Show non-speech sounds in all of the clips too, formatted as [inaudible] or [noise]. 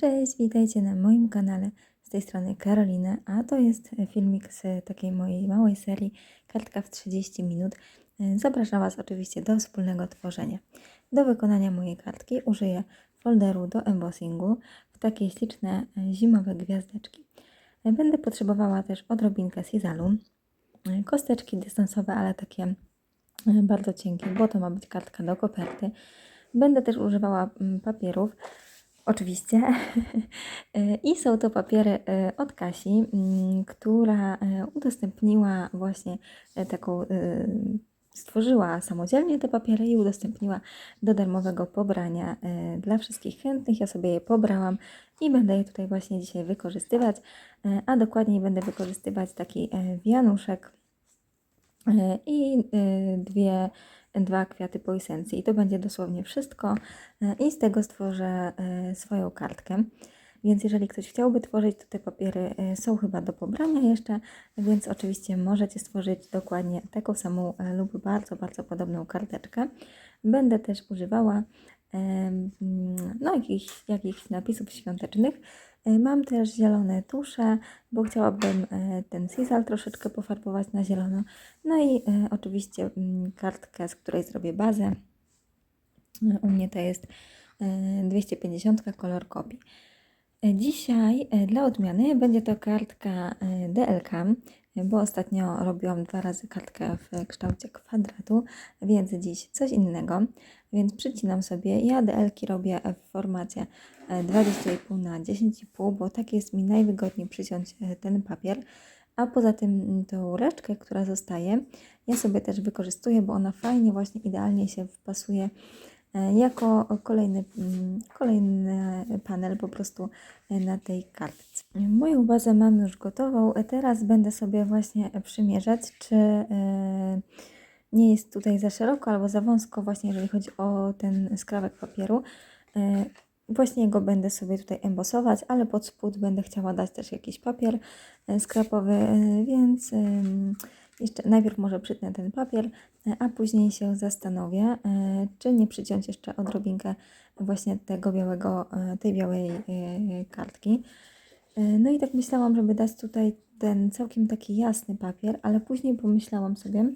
Cześć, witajcie na moim kanale. Z tej strony Karolina, a to jest filmik z takiej mojej małej serii Kartka w 30 minut. Zapraszam Was oczywiście do wspólnego tworzenia. Do wykonania mojej kartki użyję folderu do embossingu w takie śliczne zimowe gwiazdeczki. Będę potrzebowała też odrobinkę sizalu, kosteczki dystansowe, ale takie bardzo cienkie, bo to ma być kartka do koperty. Będę też używała mm, papierów, oczywiście. [laughs] I są to papiery e, od Kasi, mm, która e, udostępniła właśnie e, taką, stworzyła samodzielnie te papiery i udostępniła do darmowego pobrania dla wszystkich chętnych. Ja sobie je pobrałam i będę je tutaj właśnie dzisiaj wykorzystywać, a dokładniej będę wykorzystywać taki wianuszek i dwie dwa kwiaty po esencji. I to będzie dosłownie wszystko. E, I z tego stworzę e, swoją kartkę. Więc jeżeli ktoś chciałby tworzyć, to te papiery e, są chyba do pobrania jeszcze, więc oczywiście możecie stworzyć dokładnie taką samą lub bardzo, bardzo podobną karteczkę. Będę też używała no, jakichś, jakichś napisów świątecznych. E, mam też zielone tusze, bo chciałabym e, ten sisal troszeczkę pofarbować na zielono. No i e, oczywiście mm, kartkę, z której zrobię bazę. U mnie to jest 250 kolor kopii. Dzisiaj dla odmiany będzie to kartka DLK, bo ostatnio robiłam dwa razy kartkę w kształcie kwadratu, więc dziś coś innego. Więc przycinam sobie. Ja DL-ki robię w formacie 20,5 na 10,5, bo tak jest mi najwygodniej przyciąć e, ten papier. A poza tym tą resztkę, która zostaje, ja sobie też wykorzystuję, bo ona fajnie, właśnie idealnie się wpasuje e, jako kolejny, kolejny panel po prostu e, na tej kartce. Moją bazę mam już gotową. Teraz będę sobie właśnie przymierzać, czy nie jest tutaj za szeroko albo za wąsko, właśnie jeżeli chodzi o ten skrawek papieru. Właśnie go będę sobie tutaj embosować, ale pod spód będę chciała dać też jakiś papier e, skrapowy, e, więc jeszcze najpierw może przytnę ten papier, e, a później się zastanowię, czy nie przyciąć jeszcze odrobinkę właśnie tego białego, tej białej kartki. No i tak myślałam, żeby dać tutaj ten całkiem taki jasny papier, ale później pomyślałam sobie,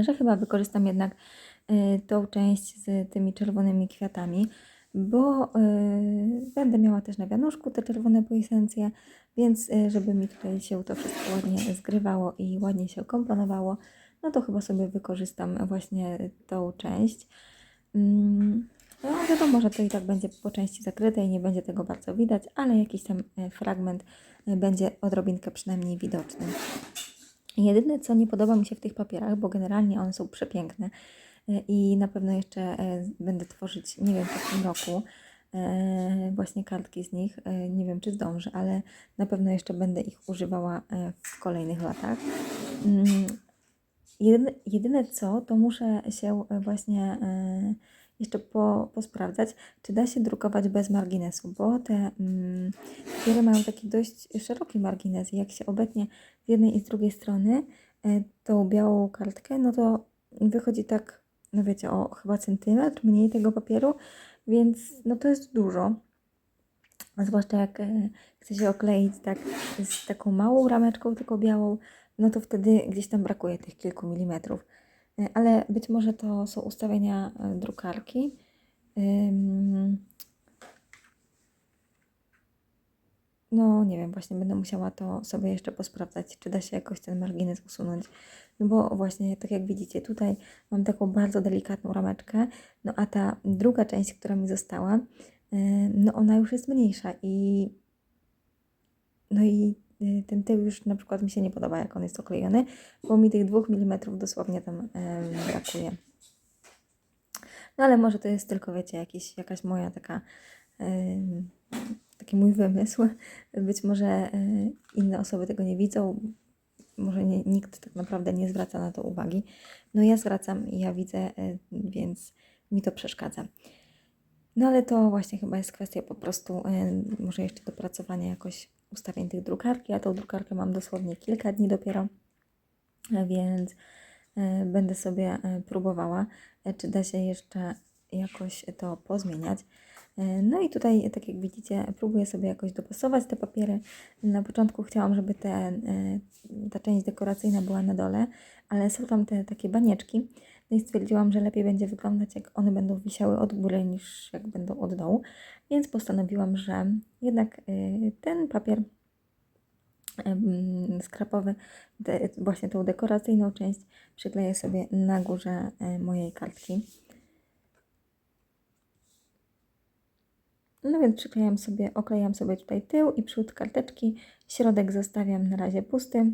że chyba wykorzystam jednak tą część z tymi czerwonymi kwiatami, bo y, będę miała też na wianuszku te czerwone poesencje, więc żeby mi tutaj się to wszystko ładnie zgrywało i ładnie się komponowało, no to chyba sobie wykorzystam właśnie tą część. No wiadomo, że to i tak będzie po części zakryte i nie będzie tego bardzo widać, ale jakiś tam y, fragment będzie odrobinkę przynajmniej widoczny. Jedyne, co nie podoba mi się w tych papierach, bo generalnie one są przepiękne, E, i na pewno jeszcze e, będę tworzyć, nie wiem, w tym roku e, właśnie kartki z nich. Nie wiem, czy zdążę, ale na pewno jeszcze będę ich używała w kolejnych latach. Mm, jedyne, jedyne co, to muszę się właśnie jeszcze po, posprawdzać, czy da się drukować bez marginesu, bo te mm, papiery mają taki dość szeroki margines jak się obetnie z jednej i z drugiej strony tą białą kartkę, no to wychodzi tak no wiecie, o chyba centymetr mniej tego papieru, więc no to jest dużo. Zwłaszcza jak e, chce się okleić tak z taką małą rameczką, tylko białą, no to wtedy gdzieś tam brakuje tych kilku milimetrów. E, ale być może to są ustawienia e, drukarki. No nie wiem, właśnie będę musiała to sobie jeszcze posprawdzać, czy da się jakoś ten margines usunąć. No bo właśnie, tak jak widzicie, tutaj mam taką bardzo delikatną rameczkę, no a ta druga część, która mi została, y, no ona już jest mniejsza i no i y, ten tył już na przykład mi się nie podoba, jak on jest oklejony, bo mi tych dwóch milimetrów dosłownie tam brakuje. No ale może to jest tylko, wiecie, jakiś, jakaś moja taka taki mój wymysł. Być może e, inne osoby tego nie widzą, może nie, nikt tak naprawdę nie zwraca na to uwagi. No ja zwracam i ja widzę, e, więc mi to przeszkadza. No ale to właśnie chyba jest kwestia po prostu może jeszcze dopracowania jakoś ustawień tych drukarki. Ja tą drukarkę mam dosłownie kilka dni dopiero, więc będę sobie próbowała, czy da się jeszcze jakoś to pozmieniać. E, No i tutaj, tak jak widzicie, próbuję sobie jakoś dopasować te papiery. Na początku chciałam, żeby te, e, ta część dekoracyjna była na dole, ale są tam te takie banieczki. No i stwierdziłam, że lepiej będzie wyglądać, jak one będą wisiały od góry, niż jak będą od dołu. Więc postanowiłam, że jednak e, ten papier skrapowy, właśnie tą dekoracyjną część przykleję sobie na górze e, mojej kartki. No więc przyklejam sobie, oklejam sobie tutaj tył i przód karteczki. Środek zostawiam na razie pusty.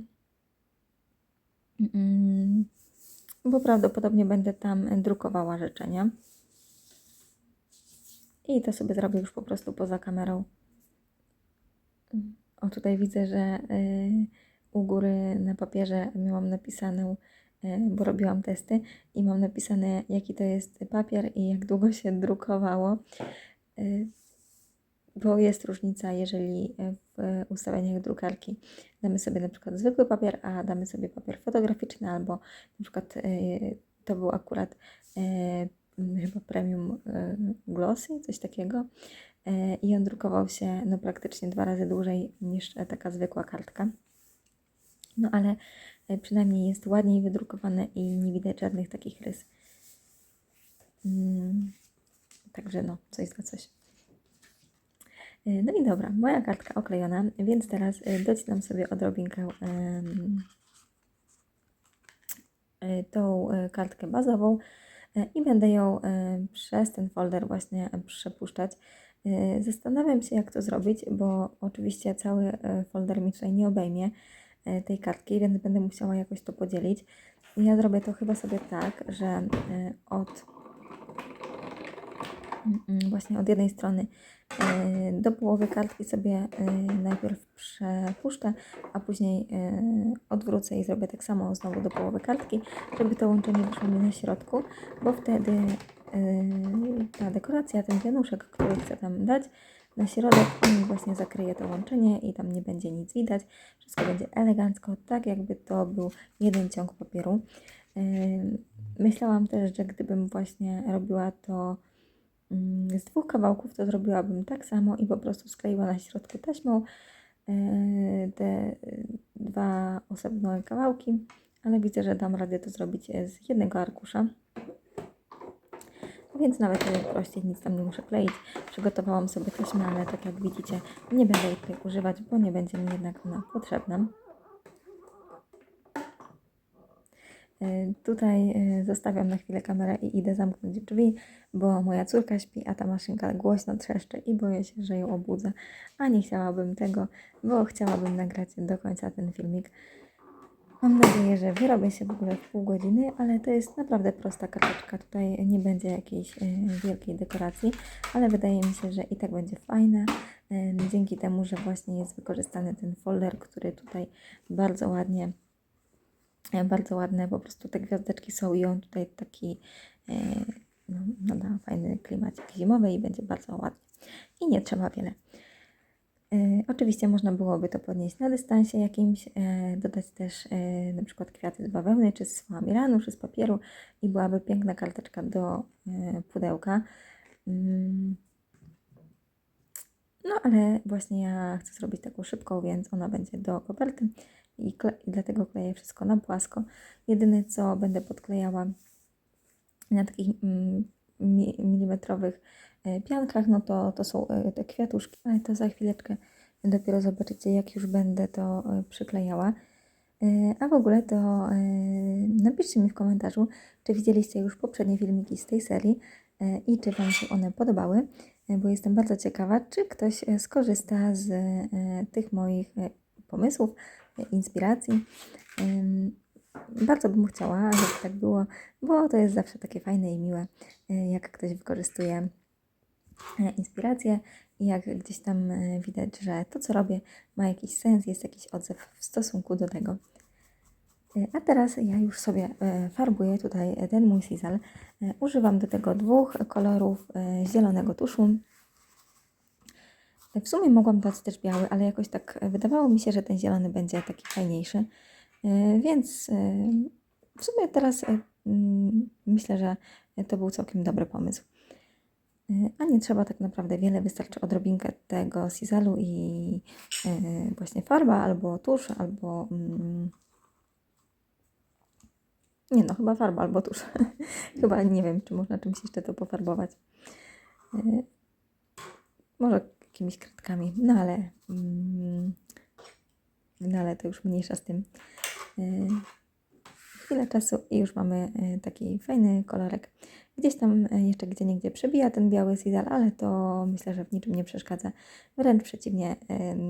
Bo prawdopodobnie będę tam drukowała życzenia. I to sobie zrobię już po prostu poza kamerą. O, tutaj widzę, że y, u góry na papierze miałam napisaną, y, bo robiłam testy i mam napisane, jaki to jest papier i jak długo się drukowało. Bo jest różnica, jeżeli w ustawieniach drukarki damy sobie na przykład zwykły papier, a damy sobie papier fotograficzny, albo na przykład y, to był akurat y, chyba premium glossy, coś takiego. I on drukował się no, praktycznie dwa razy dłużej niż e, taka zwykła kartka. No ale przynajmniej jest ładniej wydrukowane i nie widać żadnych takich rys. Mm, Także no, coś za coś. Y, No i dobra, moja kartka oklejona, więc teraz y, docinam sobie odrobinkę y, tą kartkę bazową i będę ją przez ten folder właśnie przepuszczać. Zastanawiam się, jak to zrobić, bo oczywiście cały folder mi tutaj nie obejmie tej kartki, więc będę musiała jakoś to podzielić. Ja zrobię to chyba sobie tak, że od właśnie od jednej strony e, do połowy kartki sobie e, najpierw przepuszczę, a później e, odwrócę i zrobię tak samo znowu do połowy kartki, żeby to łączenie wyszło mi na środku, bo wtedy ta dekoracja, ten wianuszek, który chcę tam dać na środek, on właśnie zakryje to łączenie i tam nie będzie nic widać. Wszystko będzie elegancko, tak jakby to był jeden ciąg papieru. Myślałam też, że gdybym właśnie robiła to mm, z dwóch kawałków, to zrobiłabym tak samo i po prostu skleiła na środku taśmą e, te e, dwa osobne kawałki, ale widzę, że dam radę to zrobić e, z jednego arkusza. Więc nawet prościej nic tam nie muszę kleić. Przygotowałam sobie taśmę, ale tak jak widzicie, nie będę jej tutaj używać, bo nie będzie mi jednak ona potrzebna. Tutaj e, zostawiam na chwilę kamerę i idę zamknąć drzwi, bo moja córka śpi, a ta maszynka głośno trzeszczy i boję się, że ją obudzę. A nie chciałabym tego, bo chciałabym nagrać do końca ten filmik. Mam nadzieję, że wyrobię się w ogóle w pół godziny, ale to jest naprawdę prosta karteczka. Tutaj nie będzie jakiejś e, wielkiej dekoracji, ale wydaje mi się, że i tak będzie fajne. e, Dzięki temu, że właśnie jest wykorzystany ten folder, który tutaj bardzo ładnie E, bardzo ładne, po prostu te gwiazdeczki są i on tutaj taki e, no, nada fajny klimacik zimowy i będzie bardzo ładnie. I nie trzeba wiele. E, oczywiście można byłoby to podnieść na dystansie jakimś, e, dodać też e, na przykład kwiaty z bawełny, czy z flamiranu, czy z papieru i byłaby piękna karteczka do e, pudełka. Mm. No ale właśnie ja chcę zrobić taką szybką, więc ona będzie do koperty i, i dlatego kleję wszystko na płasko. Jedyne co będę podklejała na takich mm, mi, milimetrowych e, piankach, no to, to są e, te kwiatuszki, ale to za chwileczkę dopiero zobaczycie, jak już będę to e, przyklejała. A w ogóle to napiszcie mi w komentarzu, czy widzieliście już poprzednie filmiki z tej serii i czy Wam się one podobały, bo jestem bardzo ciekawa, czy ktoś skorzysta z tych moich pomysłów, inspiracji. Bardzo bym chciała, żeby tak było, bo to jest zawsze takie fajne i miłe, e, jak ktoś wykorzystuje e, inspirację i jak gdzieś tam e, widać, że to, co robię, ma jakiś sens, jest jakiś odzew w stosunku do tego. A teraz ja już sobie farbuję tutaj ten mój sisal. Używam do tego dwóch kolorów zielonego tuszu. W sumie mogłam dać też biały, ale jakoś tak e, wydawało mi się, że ten zielony będzie taki fajniejszy. E, Więc e, w sumie teraz mm, myślę, że to był całkiem dobry pomysł. A nie trzeba tak naprawdę wiele, wystarczy odrobinkę tego sizalu i właśnie farba, albo tusz, albo mm, nie no, chyba farba albo tusz. [laughs] chyba nie wiem, czy można czymś jeszcze to pofarbować. Może jakimiś kredkami, no ale, mm, no ale to już mniejsza z tym. Y, Chwilę czasu i już mamy y, taki fajny kolorek. Gdzieś tam y, jeszcze gdzie niegdzie przebija ten biały sidal, ale to myślę, że w niczym nie przeszkadza. Wręcz przeciwnie,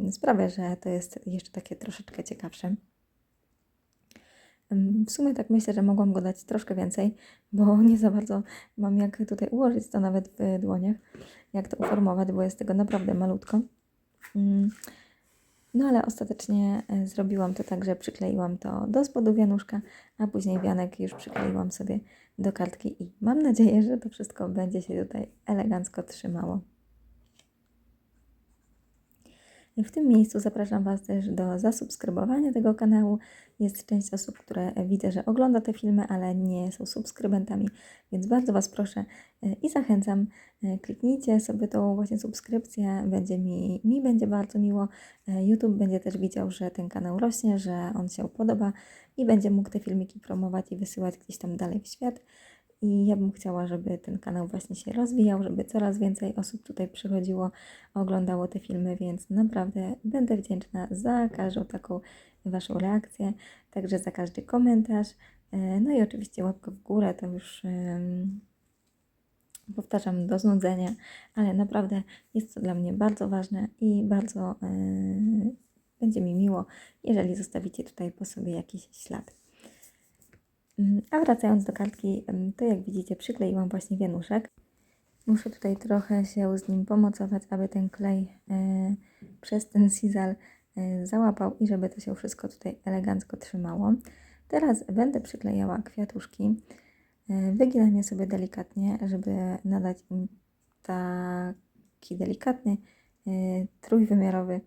y, sprawia, że to jest jeszcze takie troszeczkę ciekawsze. W sumie tak myślę, że mogłam go dać troszkę więcej, bo [laughs] nie za bardzo mam jak tutaj ułożyć to nawet w dłoniach, jak to uformować, bo jest tego naprawdę malutko. Ym, No ale ostatecznie e, zrobiłam to tak, że przykleiłam to do spodu wianuszka, a później wianek już przykleiłam sobie do kartki i mam nadzieję, że to wszystko będzie się tutaj elegancko trzymało. W tym miejscu zapraszam Was też do zasubskrybowania tego kanału. Jest część osób, które widzę, że ogląda te filmy, ale nie są subskrybentami, więc bardzo Was proszę e, i zachęcam, e, kliknijcie sobie tą właśnie subskrypcję, będzie mi, mi będzie bardzo miło. E, YouTube będzie też widział, że ten kanał rośnie, że on się podoba i będzie mógł te filmiki promować i wysyłać gdzieś tam dalej w świat. I ja bym chciała, żeby ten kanał właśnie się rozwijał, żeby coraz więcej osób tutaj przychodziło, oglądało te filmy, więc naprawdę będę wdzięczna za każdą taką Waszą reakcję, także za każdy komentarz. E, No i oczywiście łapkę w górę, to już powtarzam do znudzenia, ale naprawdę jest to dla mnie bardzo ważne i bardzo e, będzie mi miło, jeżeli zostawicie tutaj po sobie jakiś ślad. Mm, A wracając do kartki, em, to jak widzicie przykleiłam właśnie wianuszek. Muszę tutaj trochę się z nim pomocować, aby ten klej e, przez ten sizal e, załapał i żeby to się wszystko tutaj elegancko trzymało. Teraz będę przyklejała kwiatuszki. E, wyginam je sobie delikatnie, żeby nadać im taki delikatny, trójwymiarowy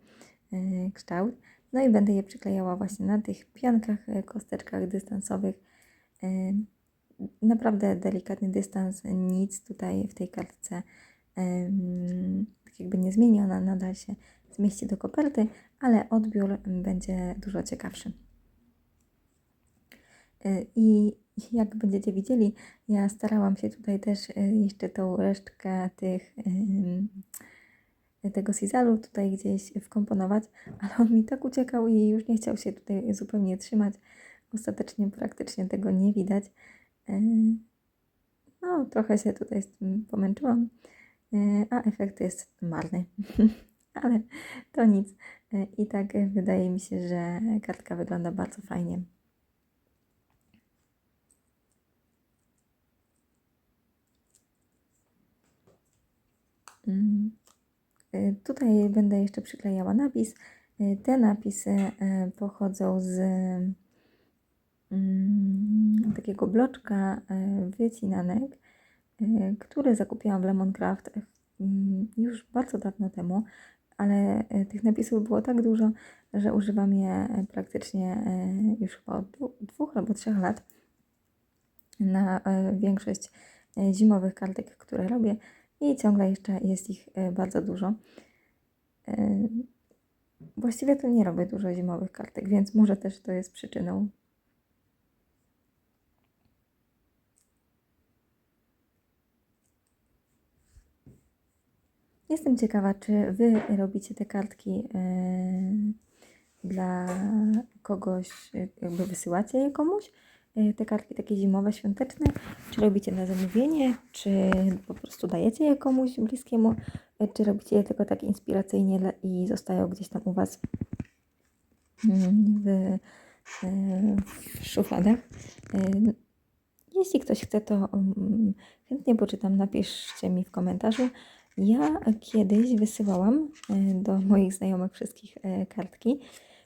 kształt. No i będę je przyklejała właśnie na tych piankach, kosteczkach dystansowych. E, Naprawdę delikatny dystans, nic tutaj w tej kartce tak jakby nie zmieni, ona nadal się zmieści do koperty, ale odbiór będzie dużo ciekawszy. Y, I jak będziecie widzieli, ja starałam się tutaj też y, jeszcze tą resztkę tych, tego sizalu tutaj gdzieś wkomponować, ale on mi tak uciekał i już nie chciał się tutaj zupełnie trzymać. Ostatecznie praktycznie tego nie widać. Y, No, trochę się tutaj z tym pomęczyłam, y, a efekt jest marny. [laughs] Ale to nic. Y, I tak wydaje mi się, że kartka wygląda bardzo fajnie. Mm. Tutaj będę jeszcze przyklejała napis. Te napisy pochodzą z takiego bloczka y, wycinanek, y, który zakupiłam w Lemoncraft y, już bardzo dawno temu, ale tych napisów było tak dużo, że używam je praktycznie już chyba od dwóch albo trzech lat na większość zimowych kartek, które robię i ciągle jeszcze jest ich bardzo dużo. Właściwie to nie robię dużo zimowych kartek, więc może też to jest przyczyną. Jestem ciekawa, czy Wy robicie te kartki yy, dla kogoś, yy, jakby wysyłacie je komuś, yy, te kartki takie zimowe, świąteczne, czy robicie na zamówienie, czy po prostu dajecie je komuś bliskiemu, czy robicie je tylko tak inspiracyjnie i zostają gdzieś tam u Was mm, w, w szufladach. Jeśli ktoś chce, to mm, chętnie poczytam, napiszcie mi w komentarzu. Ja kiedyś wysyłałam e, do moich znajomych wszystkich e, kartki.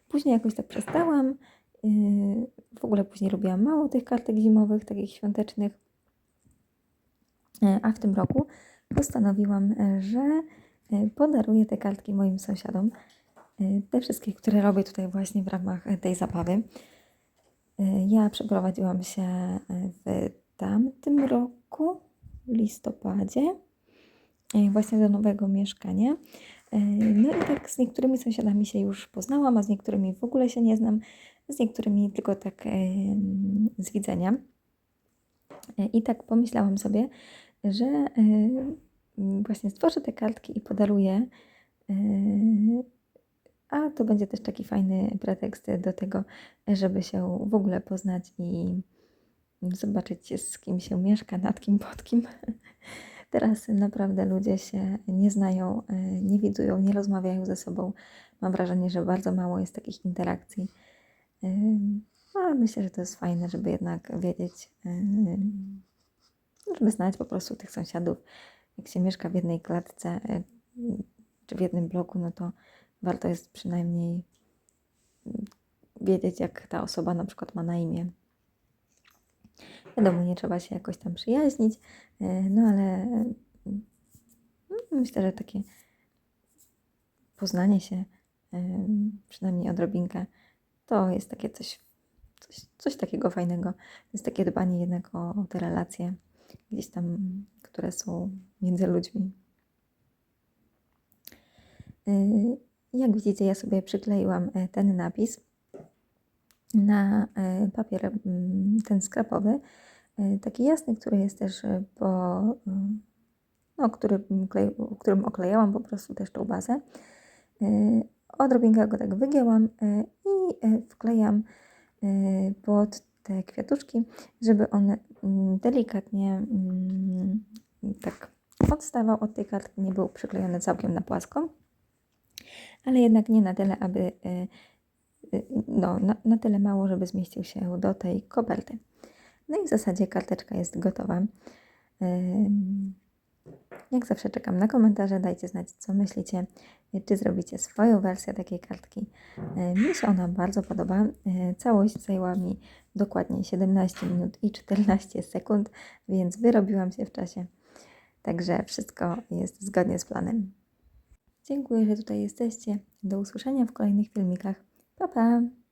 Później jakoś tak przestałam. e, W ogóle później robiłam mało tych kartek zimowych, takich świątecznych. A w tym roku postanowiłam, że podaruję te kartki moim sąsiadom. Te wszystkie, które robię tutaj właśnie w ramach tej zabawy. Ja przeprowadziłam się w tamtym roku, w listopadzie. E, właśnie do nowego mieszkania. E, No i tak z niektórymi sąsiadami się już poznałam, a z niektórymi w ogóle się nie znam, z niektórymi tylko tak z widzenia. E, I tak pomyślałam sobie, że właśnie stworzę te kartki i podaruję. A to będzie też taki fajny pretekst do tego, żeby się w ogóle poznać i zobaczyć, z kim się mieszka, nad kim, pod kim. [laughs] Teraz naprawdę ludzie się nie znają, e, nie widują, nie rozmawiają ze sobą. Mam wrażenie, że bardzo mało jest takich interakcji. Ale myślę, że to jest fajne, żeby jednak wiedzieć, ym, żeby znać po prostu tych sąsiadów. Jak się mieszka w jednej klatce e, czy w jednym bloku, no to warto jest przynajmniej mm, wiedzieć, jak ta osoba na przykład ma na imię. Wiadomo, nie trzeba się jakoś tam przyjaźnić, e, no ale mm, myślę, że takie poznanie się, em, przynajmniej odrobinkę, to jest takie coś, coś, coś takiego fajnego. To jest takie dbanie jednak o, o te relacje gdzieś tam, które są między ludźmi. Y, Jak widzicie, ja sobie przykleiłam e, ten napis na e, papier mm, ten skrapowy, e, taki jasny, który jest też e, po, no, który, którym oklejałam po prostu też tą bazę. Odrobinkę go tak wygięłam i wklejam pod te kwiatuszki, żeby on mm, delikatnie mm, tak odstawał od tej kartki, nie był przyklejony całkiem na płasko, ale jednak nie na tyle, aby no, na, na tyle mało, żeby zmieścił się do tej koperty. No i w zasadzie karteczka jest gotowa. Jak zawsze czekam na komentarze, dajcie znać, co myślicie, czy zrobicie swoją wersję takiej kartki. Mi się ona bardzo podoba. Całość zajęła mi dokładnie 17 minut i 14 sekund, więc wyrobiłam się w czasie. Także wszystko jest zgodnie z planem. Dziękuję, że tutaj jesteście. Do usłyszenia w kolejnych filmikach. 拜拜。